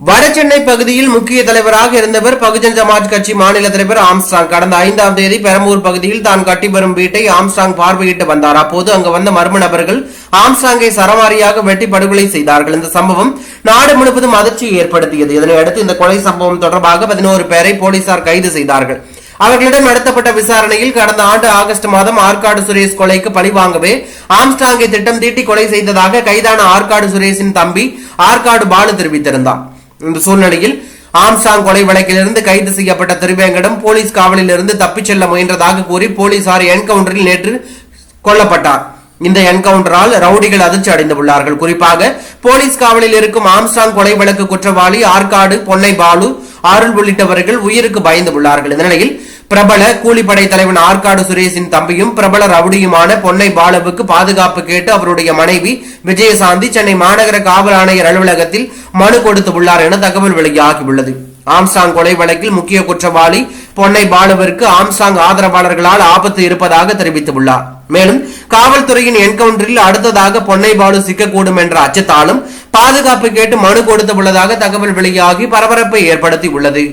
வடசென்னை பகுதியில் முக்கிய தலைவராக இருந்தவர் பகுஜன் சமாஜ் கட்சி மாநில தலைவர் ஆம்ஸ்டாங் கடந்த ஐந்தாம் தேதி பெரம்பூர் பகுதியில் தான் கட்டி வரும் வீட்டை ஆம்ஸ்டாங் பார்வையிட்டு வந்தார். அப்போது அங்கு வந்த மர்ம நபர்கள் ஆம்ஸ்டாங்கை சரமாரியாக வெட்டி படுகொலை செய்தார்கள். இந்த சம்பவம் நாடு முழுவதும் அதிர்ச்சியை ஏற்படுத்தியது. இதனையடுத்து இந்த கொலை சம்பவம் தொடர்பாக பதினோரு பேரை போலீசார் கைது செய்தார்கள். அவர்களிடம் நடத்தப்பட்ட விசாரணையில் கடந்த ஆண்டு ஆகஸ்ட் மாதம் ஆற்காடு சுரேஷ் கொலைக்கு பழிவாங்கவே ஆம்ஸ்டாங்கை திட்டம் தீட்டி கொலை செய்ததாக கைதான ஆற்காடு சுரேஷின் தம்பி ஆற்காடு பாலு தெரிவித்திருந்தார். இந்த சூழ்நிலையில் ஆம்சாங் கொலை வழக்கிலிருந்து கைது செய்யப்பட்ட திருவேங்கடம் போலீஸ் காவலில் இருந்து தப்பிச் செல்ல முயன்றதாக கூறி போலீசார் என்கவுண்டரில் நேற்று கொல்லப்பட்டார். இந்த என்கவுண்டரால் ரவுடிகள் அதிர்ச்சி அடைந்துள்ளார்கள். குறிப்பாக போலீஸ் காவலில் இருக்கும் ஆம்ஸ்டாங் கொலை வழக்கு குற்றவாளி ஆற்காடு பொன்னை பாலு அருள் உள்ளிட்டவர்கள் உயிருக்கு பயந்து உள்ளார்கள் இந்த நிலையில் பிரபல கூலிப்படை தலைவன் ஆற்காடு சுரேஷின் தம்பியும் பிரபல ரவுடியுமான பொன்னை பாலுவுக்கு பாதுகாப்பு கேட்டு அவருடைய மனைவி விஜயசாந்தி சென்னை மாநகர காவல் ஆணையர் அலுவலகத்தில் மனு கொடுத்து உள்ளார் என தகவல் வெளியாகியுள்ளது. ஆம்சாங் கொலை வழக்கில் முக்கிய குற்றவாளி பொன்னை பாலுவிற்கு ஆம்சாங் ஆதரவாளர்களால் ஆபத்து இருப்பதாக தெரிவித்துள்ளார். மேலும் காவல்துறையின் என்கவுண்டரில் அடுத்ததாக பொன்னை பாலு சிக்கக்கூடும் என்ற அச்சத்தாலும் பாதுகாப்பு கேட்டு மனு கொடுத்துள்ளதாக தகவல் வெளியாகி பரபரப்பை ஏற்படுத்தி உள்ளது